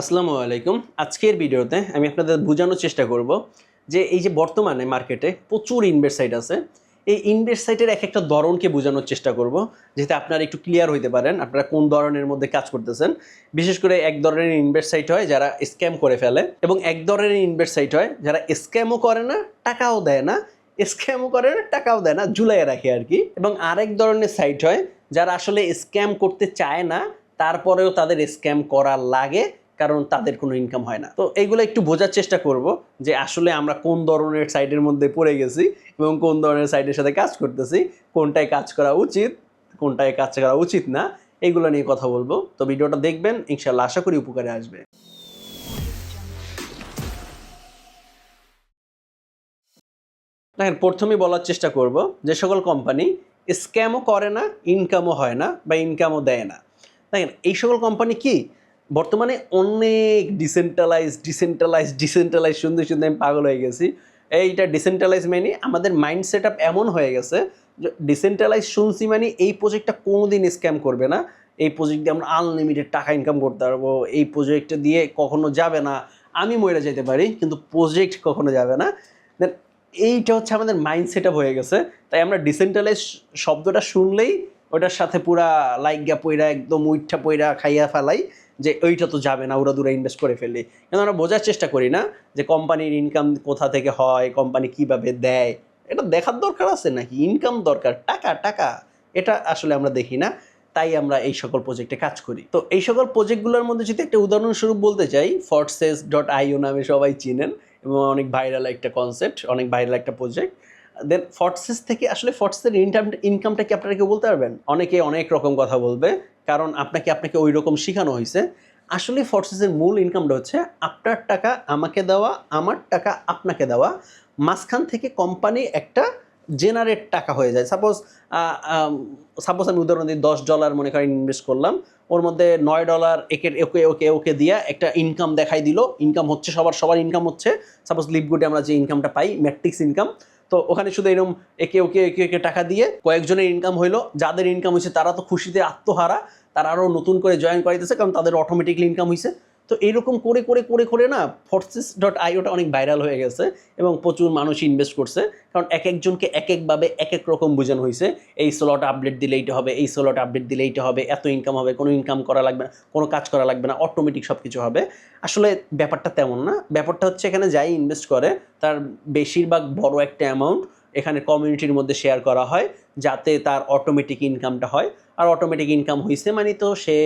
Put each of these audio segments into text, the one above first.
আসসালামু আলাইকুম। আজকের ভিডিওতে আমি আপনাদের বোঝানোর চেষ্টা করব যে এই যে বর্তমানে মার্কেটে প্রচুর ইনভেস্ট সাইট আছে। এই ইনভেস্ট সাইটের এক একটা ধরনকে বোঝানোর চেষ্টা করব, যাতে আপনারা একটু ক্লিয়ার হইতে পারেন আপনারা কোন ধরনের মধ্যে কাজ করতেছেন। বিশেষ করে এক ধরনের ইনভেস্ট সাইট হয় যারা স্ক্যাম করে ফেলে এবং এক ধরনের ইনভেস্ট সাইট হয় যারা স্ক্যামও করে না, টাকাও দেয় না। স্ক্যামও করে না, টাকাও দেয় না জুলাই রাখে আর কি। এবং আরেক ধরনের সাইট হয় যারা আসলে স্ক্যাম করতে চায় না, তারপরেও তাদের স্ক্যাম করা লাগে কারণ তাদের কোনো ইনকাম হয় না। তো এইগুলো একটু বোঝার চেষ্টা করব যে আসলে আমরা কোন ধরনের সাইডের মধ্যে পড়ে গেছি এবং কোন ধরনের সাইডের সাথে কাজ করতেছি, কোনটায় কাজ করা উচিত, কোনটায় কাজ করা উচিত না এইগুলো নিয়ে কথা বলব। তো ভিডিওটা দেখবেন ইনশাল্লাহ আশা করি উপকারে আসবে। দেখেন প্রথমেই বলার চেষ্টা করব যে সকল কোম্পানি স্ক্যামও করে না ইনকামও হয় না বা ইনকামও দেয় না। দেখেন, এই সকল কোম্পানি কি? বর্তমানে অনেক ডিসেন্ট্রালাইজ ডিসেন্ট্রালাইজ ডিসেন্ট্রালাইজ শুনতে শুনতে আমি পাগল হয়ে গেছি। এইটা ডিসেন্ট্রালাইজ মানে আমাদের মাইন্ড সেট আপ এমন হয়ে গেছে যে ডিসেন্ট্রালাইজ শুনছি মানে এই প্রজেক্টটা কোনোদিন স্ক্যাম করবে না। এই প্রজেক্ট দিয়ে আমরা আনলিমিটেড টাকা ইনকাম করতে পারব। এই প্রজেক্টটা দিয়ে কখনো যাবে না। আমি মরে যেতে পারি, কিন্তু প্রজেক্ট কখনো যাবে না। দেন এইটা হচ্ছে আমাদের মাইন্ড সেট আপ হয়ে গেছে। তাই আমরা ডিসেন্ট্রালাইজ শব্দটা শুনলেই ওটার সাথে পুরা লাইগা পইরা, একদম উইঠা পইরা খাইয়া ফেলাই। যে ওইটা তো যাবে না, ওরা দূরে ইনভেস্ট করে ফেললে। কিন্তু আমরা বোঝার চেষ্টা করি না যে কোম্পানির ইনকাম কোথা থেকে হয় কোম্পানি কীভাবে দেয়। এটা দেখার দরকার আছে নাকি? ইনকাম দরকার। টাকা টাকা। এটা আসলে আমরা দেখি না। তাই আমরা এই সকল প্রজেক্টে কাজ করি। তো এই সকল প্রজেক্টগুলোর মধ্যে যদি একটা উদাহরণস্বরূপ বলতে চাই ফর্টসেস ডট আইও নামে সবাই চিনেন, এবং অনেক ভাইরাল একটা কনসেপ্ট অনেক ভাইরাল একটা প্রজেক্ট দেন ফর্টসেস থেকে আসলে ফর্টসের ইনকাম ইনকামটা কি আপনারা কেউ বলতে পারবেন? অনেকে অনেক রকম কথা বলবে, কারণ আপনাকে আপনাকে ওই রকম শেখানো হয়েছে আসলে ফর্সেসের মূল ইনকামটা হচ্ছে আপনার টাকা আমাকে দেওয়া, আমার টাকা আপনাকে দেওয়া। মাঝখান থেকে কোম্পানি একটা জেনারেট টাকা হয়ে যায়। সাপোজ সাপোজ আমি উদাহরণ দিই, দশ ডলার মনে করেন ইনভেস্ট করলাম, ওর মধ্যে নয় ডলার একে ওকে ওকে ওকে দিয়া একটা ইনকাম দেখাই দিল। ইনকাম হচ্ছে সবার সবার ইনকাম হচ্ছে। সাপোজ লিপগুডে আমরা যে ইনকামটা পাই ম্যাট্রিক্স ইনকাম তো ওখানে শুধু এরকম একে ওকে একে একে টাকা দিয়ে কয়েকজনের ইনকাম হইল। যাদের ইনকাম হয়েছে তারা তো খুশিতে আত্মহারা, তারা আরও নতুন করে জয়েন করাইতেছে, কারণ তাদের অটোমেটিকলি ইনকাম হয়েছে তো এইরকম করে করে করে করে না ফোর্সেস ডট আইওটা অনেক ভাইরাল হয়ে গেছে এবং প্রচুর মানুষ ইনভেস্ট করছে। কারণ এক একজনকে এক একভাবে এক এক রকম বোঝানো হয়েছে। এই স্লট আপডেট দিলে এইটা হবে, এই স্লট আপডেট দিলে এইটা হবে, এত ইনকাম হবে, কোনো ইনকাম করা লাগবে না, কোনো কাজ করা লাগবে না অটোমেটিক সব কিছু হবে। আসলে ব্যাপারটা তেমন না। ব্যাপারটা হচ্ছে এখানে যাই ইনভেস্ট করে, তার বেশিরভাগ বড় একটা অ্যামাউন্ট এখানে কমিউনিটির মধ্যে শেয়ার করা হয়, যাতে তার অটোমেটিক ইনকামটা হয়। আর অটোমেটিক ইনকাম হয়েছে মানে তো সে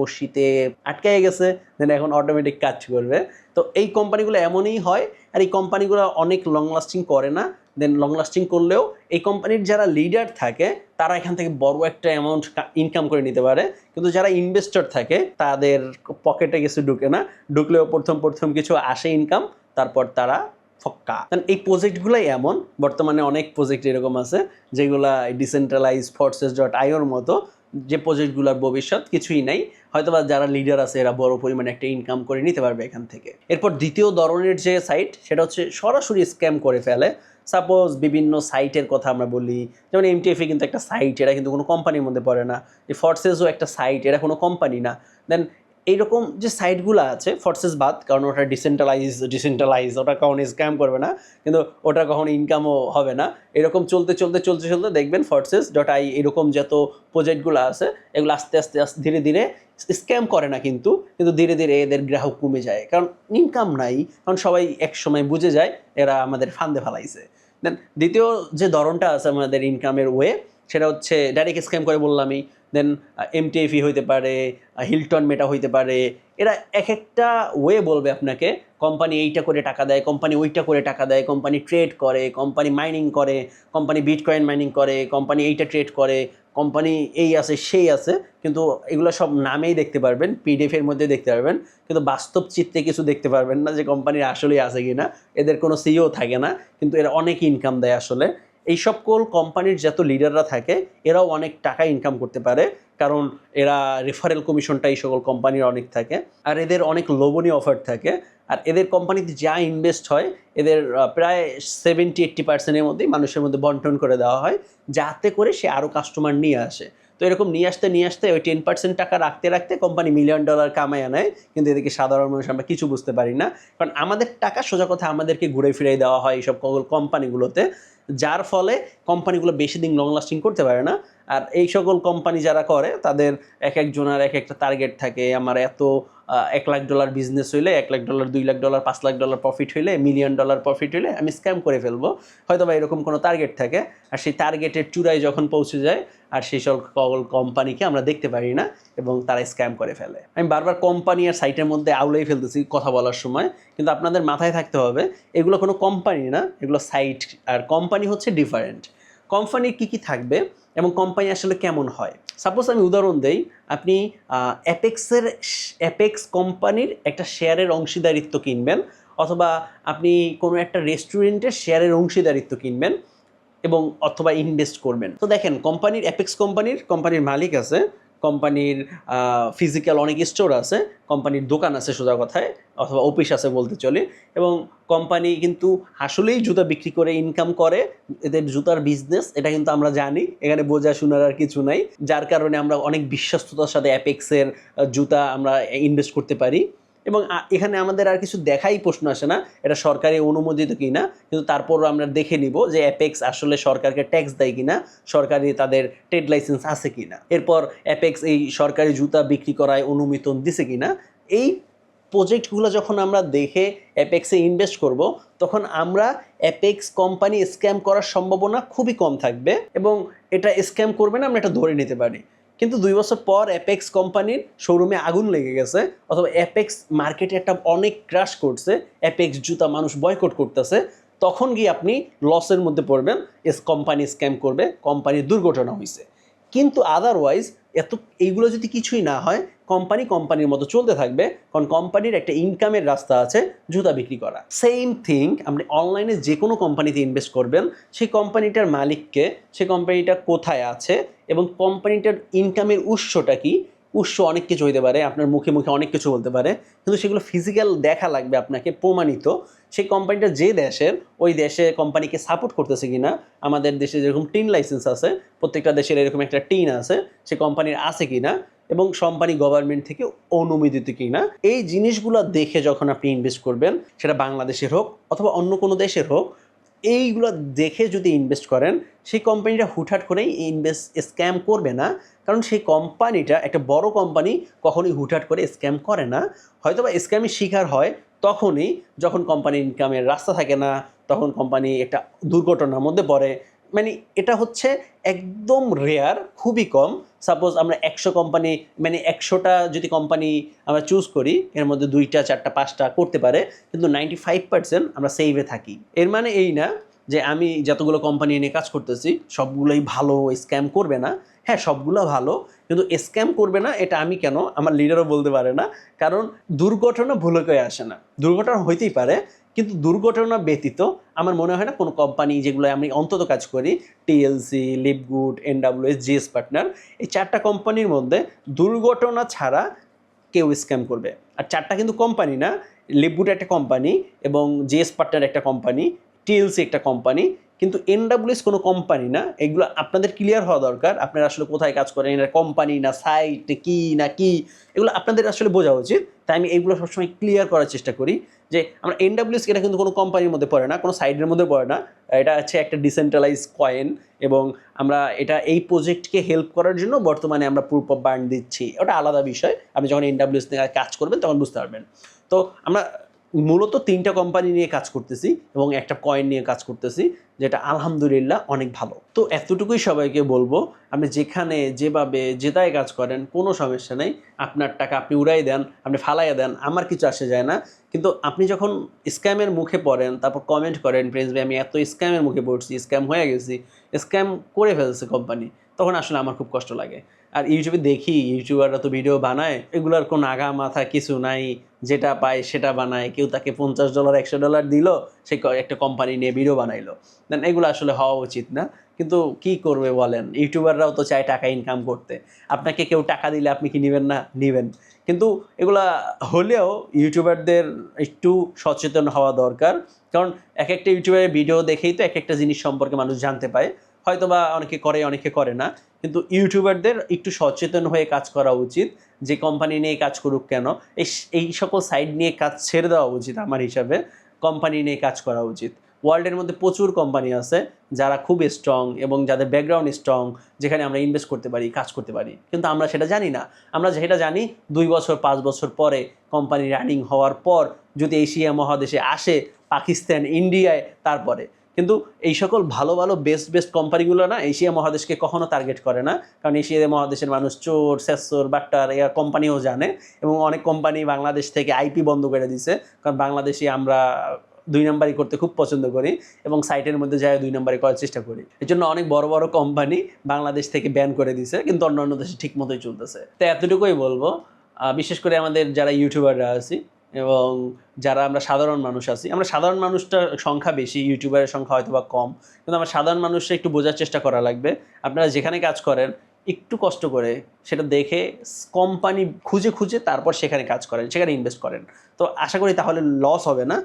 বসিতে আটকায় গেছে দেন এখন অটোমেটিক কাজ করবে। তো এই কোম্পানিগুলো এমনই হয়, আর এই কোম্পানিগুলো অনেক লং লাস্টিং করে না দেন লং লাস্টিং করলেও এই কোম্পানির যারা লিডার থাকে, তারা এখান থেকে বড় একটা অ্যামাউন্ট ইনকাম করে নিতে পারে। কিন্তু যারা ইনভেস্টর থাকে, তাদের পকেটে কিছু ঢুকে না, ঢুকলেও প্রথম প্রথম কিছু আসে ইনকাম তারপর তারা ফক্কা। কারণ এই প্রজেক্টগুলোই এমন, বর্তমানে অনেক প্রজেক্ট এরকম আছে, যেগুলা ডিসেন্ট্রালাইজ ফোর্সেস ডট আইওর মতো যে প্রজেক্টগুলোর ভবিষ্যৎ কিছুই নাই, হয়তোবা যারা লিডার আছে, এরা বড় পরিমাণে একটা ইনকাম করে নিতে পারবে এখান থেকে। এরপর দ্বিতীয় ধরনের যে সাইট সেটা হচ্ছে সরাসরি স্ক্যাম করে ফেলে। সাপোজ বিভিন্ন সাইটের কথা আমরা বলি, যেমন এমটিএফে কিন্তু একটা সাইট এরা কিন্তু কোনো কোম্পানির মধ্যে পড়ে না। যে ফর্সেসও একটা সাইট এরা কোনো কোম্পানি না। দেন এইরকম যে সাইটগুলো আছে ফর্সেস বাদ, কারণ ওটা ডিসেন্ট্রালাইজ ডিসেন্ট্রালাইজ ওটা কখনো স্ক্যাম করবে না, কিন্তু ওটা কখনো ইনকামও হবে না। এরকম চলতে চলতে চলতে চলতে দেখবেন ফর্সেস ডট আই এরকম যত প্রজেক্টগুলো আছে, এগুলো আস্তে আস্তে আস্তে ধীরে ধীরে স্ক্যাম করে না কিন্তু কিন্তু ধীরে ধীরে এদের গ্রাহক কমে যায়। কারণ ইনকাম নাই, কারণ সবাই এক সময় বুঝে যায়, এরা আমাদের ফান্দে ফালাইছে। দেন দ্বিতীয় যে ধরনটা আছে আমাদের ইনকামের ওয়ে সেটা হচ্ছে ডাইরেক্ট স্ক্যাম করে বললামই। দেন এমটিএফি হইতে পারে হিলটন মেটা হইতে পারে, এরা এক একটা ওয়ে বলবে আপনাকে কোম্পানি এইটা করে টাকা দেয় কোম্পানি ওইটা করে টাকা দেয় কোম্পানি ট্রেড করে কোম্পানি মাইনিং করে কোম্পানি বিটকয়েন মাইনিং করে কোম্পানি এইটা ট্রেড করে কোম্পানি এই আছে, সেই আছে, কিন্তু এগুলো সব নামেই দেখতে পারবেন পিডিএফের মধ্যে দেখতে পারবেন, কিন্তু বাস্তব চিত্রে কিছু দেখতে পারবেন না যে কোম্পানির আসলেই আছে কি না এদের কোনো সিইও থাকে না, কিন্তু এরা অনেক ইনকাম দেয় আসলে এই সকল কোম্পানির যত লিডাররা থাকে, এরাও অনেক টাকা ইনকাম করতে পারে, কারণ এরা রেফারেল কমিশনটা এই সকল কোম্পানির অনেক থাকে, আর এদের অনেক লোভনীয় অফার থাকে, আর এদের কোম্পানিতে যা ইনভেস্ট হয়, এদের প্রায় সেভেন্টি এইট্টি পার্সেন্টের মধ্যেই মানুষের মধ্যে বন্টন করে দেওয়া হয়, যাতে করে সে আরও কাস্টমার নিয়ে আসে। এরকম নিয়ে আসতে নিয়ে আসতে ওই টেন পার্সেন্ট টাকা রাখতে রাখতে কোম্পানি মিলিয়ন ডলার কামায় আনায় কিন্তু এদিকে সাধারণ মানুষ আমরা কিছু বুঝতে পারি না। কারণ আমাদের টাকা সোজা কথা আমাদেরকে ঘুরে ফিরিয়ে দেওয়া হয় এইসব কোম্পানিগুলোতে যার ফলে কোম্পানিগুলো বেশি দিন লং লাস্টিং করতে পারে না। আর এই সকল কোম্পানি যারা করে, তাদের এক একজনের এক একটা টার্গেট থাকে, আমার এত এক লাখ ডলার বিজনেস হইলে, এক লাখ ডলার দুই লাখ ডলার পাঁচ লাখ ডলার প্রফিট হইলে মিলিয়ন ডলার প্রফিট হইলে আমি স্ক্যাম করে ফেলব। হয়তো বা এরকম কোনো টার্গেট থাকে, আর সেই টার্গেটের চূড়ায় যখন পৌঁছে যায়, আর সেই সকল কোম্পানিকে আমরা দেখতে পারি না, এবং তারা স্ক্যাম করে ফেলে। আমি বারবার কোম্পানি আর সাইটের মধ্যে আউলাই ফেলতেছি কথা বলার সময়, কিন্তু আপনাদের মাথায় থাকতে হবে, এগুলো কোনো কোম্পানি না, এগুলো সাইট আর কোম্পানি হচ্ছে ডিফারেন্ট কোম্পানি কি কি থাকবে? এবং কোম্পানি আসলে কেমন হয়? সাপোজ আমি উদাহরণ দেই, আপনি অ্যাপেক্সের অ্যাপেক্স কোম্পানির একটা শেয়ারের অংশীদারিত্ব কিনবেন, অথবা আপনি কোনো একটা রেস্টুরেন্টের শেয়ারের অংশীদারিত্ব কিনবেন এবং অথবা ইনভেস্ট করবেন। তো দেখেন কোম্পানির অ্যাপেক্স কোম্পানির কোম্পানির মালিক আছে কোম্পানির ফিজিক্যাল অনেক স্টোর আছে, কোম্পানির দোকান আছে সোজা কথায়, অথবা অফিস আছে বলতে চলে, এবং কোম্পানি কিন্তু আসলেই জুতা বিক্রি করে ইনকাম করে, এদের জুতার বিজনেস এটা কিন্তু আমরা জানি, এখানে বোঝা শোনার আর কিছু নাই, যার কারণে আমরা অনেক বিশ্বস্ততার সাথে অ্যাপেক্সের জুতা আমরা ইনভেস্ট করতে পারি। এবং এখানে আমাদের আর কিছু দেখাই প্রশ্ন আসে না। এটা সরকারি অনুমোদিত কিনা, কিন্তু তারপরও আমরা দেখে নিব যে অ্যাপেক্স আসলে সরকারকে ট্যাক্স দেয় কিনা, সরকারি তাদের ট্রেড লাইসেন্স আছে কিনা। এরপর অ্যাপেক্স এই সরকারি জুতা বিক্রি করায় অনুমোদন দিছে কিনা, এই প্রজেক্টগুলো যখন আমরা দেখে অ্যাপেক্সে ইনভেস্ট করব, তখন আমরা অ্যাপেক্স কোম্পানি স্ক্যাম করার সম্ভাবনা খুবই কম থাকবে এবং এটা স্ক্যাম করবে না, আমরা এটা ধরে নিতে পারি। কিন্তু দুই বছর পর অ্যাপেক্স কোম্পানির শোরুমে আগুন লেগে গেছে, অথবা অ্যাপেক্স মার্কেটে একটা অনেক ক্রাশ করছে অ্যাপেক্স জুতা মানুষ বয়কট করতেছে, তখন গিয়ে আপনি লসের মধ্যে পড়বেন, এস কোম্পানি স্ক্যাম করবে, কোম্পানির দুর্ঘটনা হয়েছে কিন্তু আদারওয়াইজ এত, এইগুলো যদি কিছুই না হয় কোম্পানি কোম্পানির মতো চলতে থাকবে, কারণ কোম্পানির একটা ইনকামের রাস্তা আছে জুতা বিক্রি করা। সেম থিং আপনি অনলাইনে যে কোনো কোম্পানিতে ইনভেস্ট করবেন, সেই কোম্পানিটার মালিককে, সেই কোম্পানিটা কোথায় আছে এবং কোম্পানিটার ইনকামের উৎসটা কি, উৎস অনেক কিছু হইতে পারে, আপনার মুখে মুখে অনেক কিছু বলতে পারে, কিন্তু সেগুলো ফিজিক্যাল দেখা লাগবে আপনাকে প্রমাণিত সেই কোম্পানিটা যে দেশের, ওই দেশে কোম্পানিকে সাপোর্ট করতেছে কিনা, আমাদের দেশে যেরকম টিন লাইসেন্স আছে, প্রত্যেকটা দেশের এরকম একটা টিন আছে, সে কোম্পানির আছে কিনা এবং কোম্পানি গভর্নমেন্ট থেকে অনুমোদিত কিনা, এই জিনিসগুলো দেখে যখন আপনি ইনভেস্ট করবেন, সেটা বাংলাদেশের হোক অথবা অন্য কোনো দেশের হোক, এইগুলো দেখে যদি ইনভেস্ট করেন, সেই কোম্পানিটা হুটহাট করেই ইনভেস্ট স্ক্যাম করবে না। কারণ সেই কোম্পানিটা একটা বড় কোম্পানি কখনোই হুটহাট করে স্ক্যাম করে না। হয়তো বা স্ক্যামের শিকার হয় তখনই যখন কোম্পানি ইনকামের রাস্তা থাকে না, তখন কোম্পানি একটা দুর্ঘটনার মধ্যে পড়ে। মানে এটা হচ্ছে একদম রেয়ার খুবই কম। সাপোজ আমরা একশো কোম্পানি মানে একশোটা যদি কোম্পানি আমরা চুজ করি, এর মধ্যে দুইটা, চারটা, পাঁচটা করতে পারে, কিন্তু নাইনটি ফাইভ পার্সেন্ট আমরা সেভে থাকি। এর মানে এই না যে আমি যতগুলো কোম্পানি নিয়ে কাজ করতেছি, সবগুলোই ভালো স্ক্যাম করবে না। হ্যাঁ সবগুলো ভালো, কিন্তু স্ক্যাম করবে না, এটা আমি কেন? আমার লিডারও বলতে পারে না। কারণ দুর্ঘটনা ভুলে করে আসে না। দুর্ঘটনা হইতেই পারে, কিন্তু দুর্ঘটনা ব্যতীত আমার মনে হয় না কোনো কোম্পানি যেগুলো আমি অন্তত কাজ করি TLC Lipgood NWS GS partner এই চারটা কোম্পানির মধ্যে দুর্ঘটনা ছাড়া কেউ স্ক্যাম করবে। আর চারটা কিন্তু কোম্পানি না লিপগুড একটা কোম্পানি এবং জিএস পার্টনার একটা কোম্পানি টিএলসি একটা কোম্পানি কিন্তু এনডাব্লিউএস কোনো কোম্পানি না, এগুলো আপনাদের ক্লিয়ার হওয়া দরকার। আপনারা আসলে কোথায় কাজ করেন এটা কোম্পানি না সাইট কি না কি, এগুলো আপনাদের আসলে বোঝা উচিত। তাই আমি এগুলো সবসময় ক্লিয়ার করার চেষ্টা করি যে আমরা এনডাব্লিউএস এটা কিন্তু কোনো কোম্পানির মধ্যে পড়ে না, কোনো সাইডের মধ্যে পড়ে না। এটা হচ্ছে একটা ডিসেন্ট্রালাইজ কয়েন এবং আমরা এটা এই প্রজেক্টকে হেল্প করার জন্য বর্তমানে আমরা প্রুফ বার্ন দিচ্ছি। ওটা আলাদা বিষয়। আপনি যখন এনডাব্লিউএস নিয়ে কাজ করবেন তখন বুঝতে পারবেন। তো আমরা মূলত তিনটা কোম্পানি নিয়ে কাজ করতেছি এবং একটা কয়েন নিয়ে কাজ করতেছি, যেটা আলহামদুলিল্লাহ অনেক ভালো। তো এতটুকুই সবাইকে বলব, আপনি যেখানে, যেভাবে, যেটাই কাজ করেন, কোনো সমস্যা নেই। আপনার টাকা আপনি উড়াই দেন, আপনি ফালাইয়া দেন, আমার কিছু আসে যায় না। কিন্তু আপনি যখন স্ক্যামের মুখে পড়েন, তারপর কমেন্ট করেন, প্রিন্স ভাই, আমি এত স্ক্যামের মুখে পড়ছি স্ক্যাম হয়ে গেছি স্ক্যাম করে ফেলছে কোম্পানি তখন আসলে আমার খুব কষ্ট লাগে। আর ইউটিউবে দেখি, ইউটিউবাররা তো ভিডিও বানায়, এগুলোর কোনো আগা মাথা কিছু নাই যেটা পায় সেটা বানায়, কেউ তাকে পঞ্চাশ ডলার একশো ডলার দিল, সে একটা কোম্পানি নিয়ে ভিডিও বানাইলো। দেন এগুলো আসলে হওয়া উচিত না। কিন্তু কি করবে বলেন? ইউটিউবাররাও তো চায় টাকা ইনকাম করতে। আপনাকে কেউ টাকা দিলে আপনি কি নেবেন না? নেবেন। কিন্তু এগুলা হলেও ইউটিউবারদের একটু সচেতন হওয়া দরকার। কারণ এক একটা ইউটিউবারের ভিডিও দেখেই তো এক একটা জিনিস সম্পর্কে মানুষ জানতে পায়। হয়তো বা অনেকে করে অনেকে করে না। কিন্তু ইউটিউবারদের একটু সচেতন হয়ে কাজ করা উচিত যে কোম্পানি নিয়ে কাজ করুক কেন। এই এই সকল সাইড নিয়ে কাজ ছেড়ে দেওয়া উচিত আমার হিসাবে। কোম্পানি নিয়ে কাজ করা উচিত। ওয়ার্ল্ডের মধ্যে প্রচুর কোম্পানি আছে যারা খুব স্ট্রং এবং যাদের ব্যাকগ্রাউন্ড স্ট্রং যেখানে আমরা ইনভেস্ট করতে পারি, কাজ করতে পারি। কিন্তু আমরা সেটা জানি না। আমরা যেটা জানি, দুই বছর, পাঁচ বছর পরে কোম্পানি রানিং হওয়ার পর যদি এশিয়া মহাদেশে আসে, পাকিস্তান, ইন্ডিয়ায়, তারপরে। কিন্তু এই সকল ভালো ভালো বেস্ট বেস্ট কোম্পানিগুলো না এশিয়া মহাদেশকে কখনো টার্গেট করে না। কারণ এশিয়া মহাদেশের মানুষ চোর শেষর বাট্টার, এর কোম্পানিও জানে এবং অনেক কোম্পানি বাংলাদেশ থেকে আইপি বন্ধ করে দিছে। কারণ বাংলাদেশে আমরা দুই নাম্বারই করতে খুব পছন্দ করি এবং সাইটের মধ্যে যায় দুই নাম্বারই করার চেষ্টা করি। এই জন্য অনেক বড় বড় কোম্পানি বাংলাদেশ থেকে ব্যান করে দিছে, কিন্তু অন্যান্য দেশে ঠিক মতোই চলতেছে। তো এতটুকুই বলব। বিশেষ করে আমাদের যারা ইউটিউবাররা আছি এবং যারা আমরা সাধারণ মানুষ আছি, আমরা সাধারণ মানুষটার সংখ্যা বেশি, ইউটিউবারের সংখ্যা হয়তো বা কম, কিন্তু আমরা সাধারণ মানুষরা একটু বোঝার চেষ্টা করা লাগবে। আপনারা যেখানে কাজ করেন, একটু কষ্ট করে সেটা দেখে কোম্পানি খুঁজে খুঁজে তারপর সেখানে কাজ করেন, সেখানে ইনভেস্ট করেন। তো আশা করি তাহলে লস হবে না,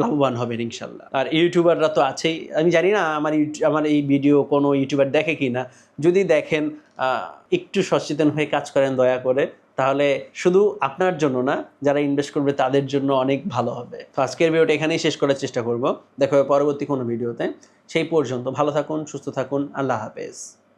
লাভবান হবেন ইনশাল্লাহ। আর ইউটিউবাররা তো আছেই। আমি জানি না আমার আমার এই ভিডিও কোনো ইউটিউবার দেখে কি না যদি দেখেন একটু সচেতন হয়ে কাজ করেন, দয়া করে। তাহলে শুধু আপনার জন্য না, যারা ইনভেস্ট করবে তাদের জন্য অনেক ভালো হবে। তো আজকের ভিডিওটা এখানেই শেষ করার চেষ্টা করব। দেখো পরবর্তী কোনো ভিডিওতে সেই পর্যন্ত ভালো থাকুন, সুস্থ থাকুন, আল্লাহ হাফেজ।